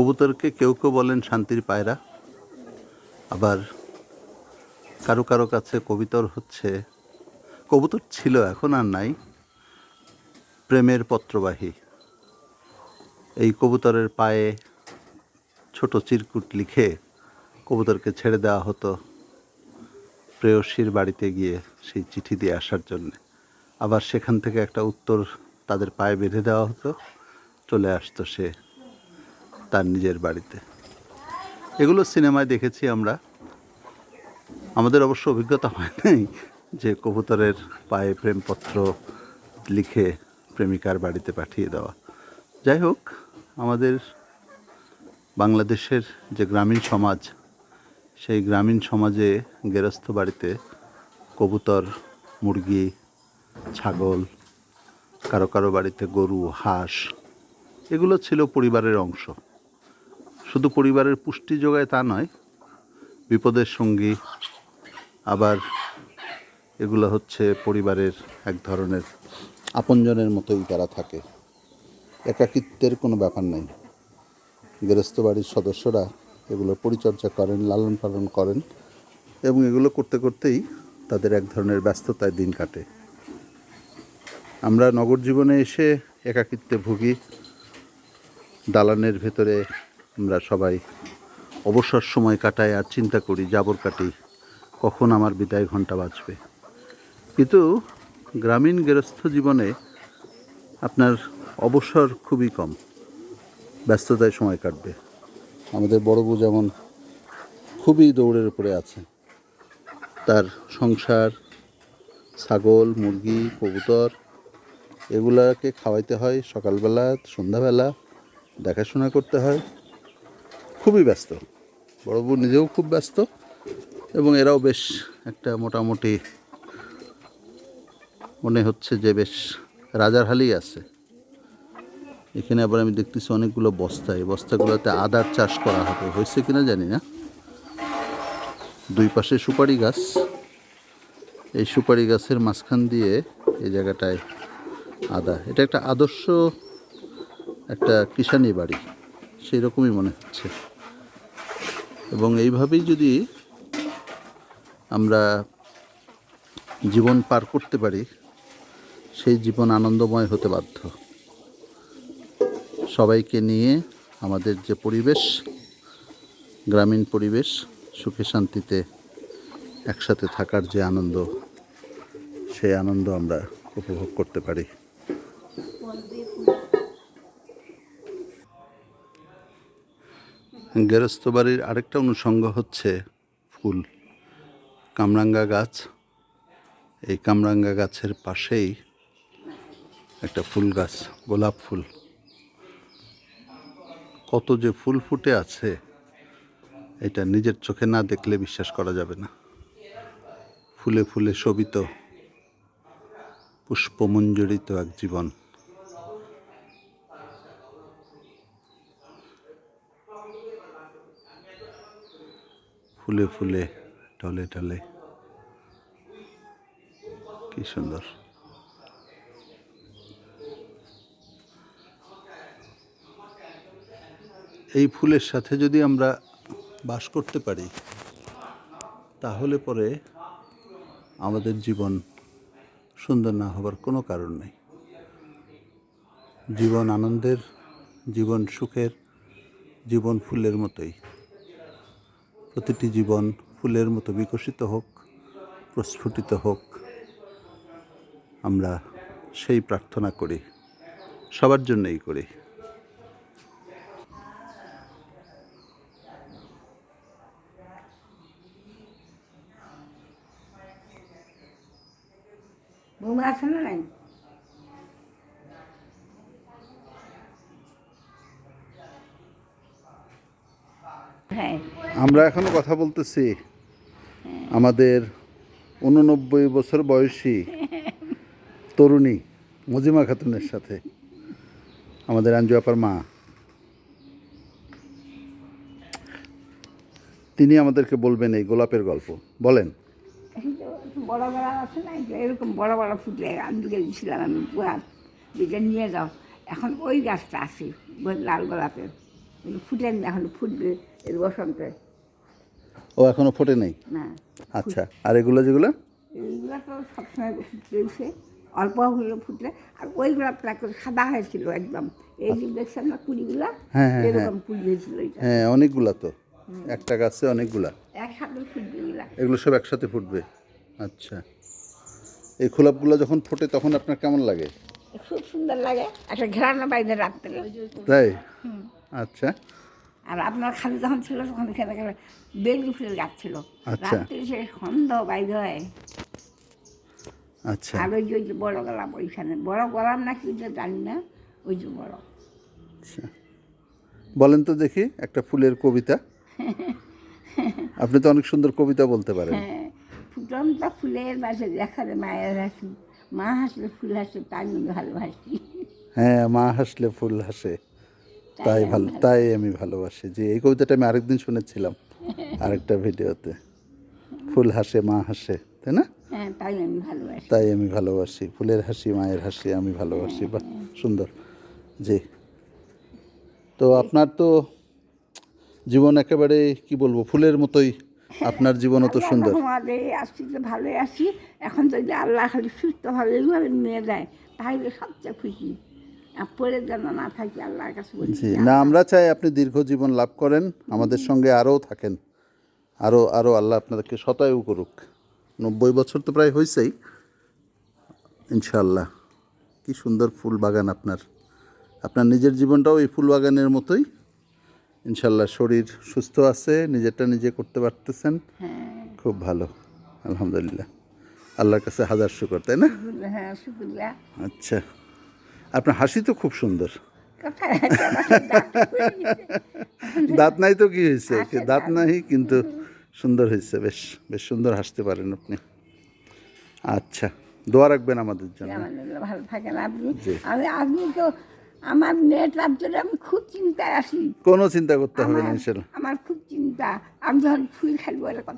কবুতরকে কেউ কেউ বলেন শান্তির পায়রা। আবার কারও কারও কাছে কবিতর হচ্ছে, কবুতর ছিল, এখন আর নাই, প্রেমের পত্রবাহী। এই কবুতরের পায়ে ছোট চিরকুট লিখে কবুতরকে ছেড়ে দেওয়া হতো প্রেয়সীর বাড়িতে গিয়ে সেই চিঠি দিয়ে আসার জন্য। আবার সেখান থেকে একটা উত্তর তাদের পায়ে বেঁধে দেওয়া হতো, চলে আসতো সে তার নিজের বাড়িতে। এগুলো সিনেমায় দেখেছি আমরা। আমাদের অবশ্য অভিজ্ঞতা হয় নাই যে কবুতরের পায়ে প্রেমপত্র লিখে প্রেমিকার বাড়িতে পাঠিয়ে দেওয়া। যাই হোক, আমাদের বাংলাদেশের যে গ্রামীণ সমাজ, সেই গ্রামীণ সমাজে গেরস্থ বাড়িতে কবুতর, মুরগি, ছাগল, কারও কারও বাড়িতে গরু, হাঁস, এগুলো ছিল পরিবারের অংশ। শুধু পরিবারের পুষ্টি যোগায় তা নয়, বিপদের সঙ্গী, আবার এগুলো হচ্ছে পরিবারের এক ধরনের আপনজনের মতোই তারা থাকে। একাকিত্বের কোনো ব্যাপার নেই। গৃহস্থ বাড়ির সদস্যরা এগুলো পরিচর্যা করেন, লালন পালন করেন এবং এগুলো করতে করতেই তাদের এক ধরনের ব্যস্ততায় দিন কাটে। আমরা নগর জীবনে এসে একাকিত্বে ভুগি। দালানের ভেতরে আমরা সবাই অবসর সময় কাটাই আর চিন্তা করি, জাবর কাটি, কখন আমার বিদায় ঘণ্টা বাজবে। কিন্তু গ্রামীণ গৃহস্থ জীবনে আপনার অবসর খুবই কম, ব্যস্ততায় সময় কাটবে। আমাদের বড় বউ যেমন খুবই দৌড়ের উপরে আছে। তার সংসার, ছাগল, মুরগি, কবুতর, এগুলাকে খাওয়াইতে হয় সকালবেলা, সন্ধ্যাবেলা, দেখাশোনা করতে হয়। খুবই ব্যস্ত। বড় বউ নিজেও খুব ব্যস্ত এবং এরাও বেশ একটা মোটামুটি মনে হচ্ছে যে বেশ রাজার হালেই আছে। এখানে আবার আমি দেখতেছি অনেকগুলো বস্তা। এই বস্তাগুলোতে আদার চাষ করা হবে। হয়েছে কিনা জানি না। দুই পাশে সুপারি গাছ। এই সুপারি গাছের মাঝখান দিয়ে এই জায়গাটায় আদা। এটা একটা আদর্শ একটা কিষানি বাড়ি। সেই রকমই মনে হচ্ছে। এবং এইভাবেই যদি আমরা জীবন পার করতে পারি, সেই জীবন আনন্দময় হতে বাধ্য। সবাইকে নিয়ে আমাদের যে পরিবেশ, গ্রামীণ পরিবেশ, সুখে শান্তিতে একসাথে থাকার যে আনন্দ, সেই আনন্দ আমরা উপভোগ করতে পারি। গেরস্থ বাড়ির আরেকটা অনুষঙ্গ হচ্ছে ফুল। কামরাঙ্গা গাছ, এই কামরাঙ্গা গাছের পাশেই একটা ফুল গাছ, গোলাপ ফুল। কত যে ফুল ফুটে আছে, এটা নিজের চোখে না দেখলে বিশ্বাস করা যাবে না। ফুলে ফুলে শোভিত, পুষ্পমঞ্জরিত এক জীবন। ফুলে ফুলে ঢলে ঢলে কি সুন্দর। এই ফুলের সাথে যদি আমরা বাস করতে পারি, তাহলে পরে আমাদের জীবন সুন্দর না হবার কোনো কারণ নেই। জীবন আনন্দের, জীবন সুখের, জীবন ফুলের মতোই। প্রতিটি জীবন ফুলের মতো বিকশিত হোক, প্রস্ফুটিত হোক। আমরা সেই প্রার্থনা করি, সবার জন্যই করি। আছে না নাই? হ্যাঁ। আমরা এখনও কথা বলতেছি। আমাদের উননব্বই বছর বয়সী তরুণী মজিমা খাতুনের সাথে আমাদের আঞ্জু আপার মা। তিনি আমাদেরকে বলবেন এই গোলাপের গল্প। বলেন। বড় বড় আছে না? এরকম বড় বড় ফুটলে আমি গেছিলাম আমি যেটা নিয়ে যাও। এখন ওই গাছটা আছে লাল গোলাপের। এগুলো ফুটেন না হলে ফুটবে এই বসন্তে। ও এখনও ফোটে নেই? না আচ্ছা আর এগুলো যেগুলো? এইগুলো তো সবসময় ফুটতেছে অল্প হলে ফুটলে আর ওইগুলো প্রায় সাদা হয়েছিল একদম। এই যে দেখছেন না কুড়িগুলা? হ্যাঁ, হ্যাঁ, এরকম কুড়ি হয়েছিল এটা হ্যাঁ অনেকগুলা তো। একটা গাছে অনেকগুলা। একসাথে ফুটবে এগুলা। এগুলো সব একসাথে ফুটবে? আচ্ছা। এই খোলাপগুলো যখন ফোটে তখন আপনার কেমন লাগে? খুব সুন্দর লাগে। একটা ঘেরানো বাইরে রাত্রে। তাই? আচ্ছা। আর আপনার খালি যখন ছিল তখন এখানে বেগুন ফুলের গাছ ছিল। আচ্ছা। রাত্রে সে সন্ধ্যা বাইরে হয়। আচ্ছা। আর ওই যে ওই যে বড় গলাম ওইখানে। বড় গলাম না কি জানি না ওই যে বড়। আচ্ছা। বলেন তো দেখি একটা ফুলের কবিতা। আপনি তো অনেক সুন্দর কবিতা বলতে পারেন। হ্যাঁ ফুটন্ত ফুলের মাঝে দেখালে মায়ের হাসি। মা হাসলে ফুল হাসে আমি ভালোবাসি। হ্যাঁ মা হাসলে ফুল হাসে। তাই ভালো তাই আমি ভালোবাসি। যে এই কবিতাটা আমি আরেকদিন শুনেছিলাম আরেকটা ভিডিওতে। ফুল হাসে মা হাসে তাই না? হ্যাঁ তাই আমি ভালোবাসি। তাই আমি ভালোবাসি ফুলের হাসি মায়ের হাসি আমি ভালোবাসি বা সুন্দর। জি। তো আপনার তো জীবন একেবারে কি বলব ফুলের মতোই আপনার জীবনও তো সুন্দর। আসছি তো ভালোই আসি এখন যদি আল্লাহ খালি সুস্থভাবে নিয়ে যায় তাহলে সবচেয়ে খুশি। পরে যেন না থাকি আল্লাহর কাছে বলছি না আমরা চাই আপনি দীর্ঘ জীবন লাভ করেন আমাদের সঙ্গে আরও থাকেন আরও আরও আল্লাহ আপনাদেরকে শতায়ু করুক। নব্বই বছর তো প্রায় হয়েছেই ইনশাল্লাহ কি সুন্দর ফুল বাগান আপনার। আপনার নিজের জীবনটাও এই ফুল বাগানের মতোই। ইনশাল্লাহ শরীর সুস্থ আছে নিজেরটা নিজে করতে পারতেছেন। খুব ভালো আলহামদুলিল্লাহ। আল্লাহর কাছে হাজার শুকর তাই না? হ্যাঁ আচ্ছা। আপনার হাসি তো খুব সুন্দর। দাঁত নাই তো কি হয়েছে? দাঁত নাই কিন্তু সুন্দর হয়েছে বেশ বেশ সুন্দর হাসতে পারেন আপনি। আচ্ছা দোয়া রাখবেন আমাদের জন্য। ভালো থাকেন আপনি। আমি আপনি তো আমার মেয়ের তার জন্য আমি খুব চিন্তায় আছি। কোনো চিন্তা করতে হবে না আমার- ইনশাল্লাহ। আমার খুব চিন্তা। আমি যখন ফুল খালি বলে কথা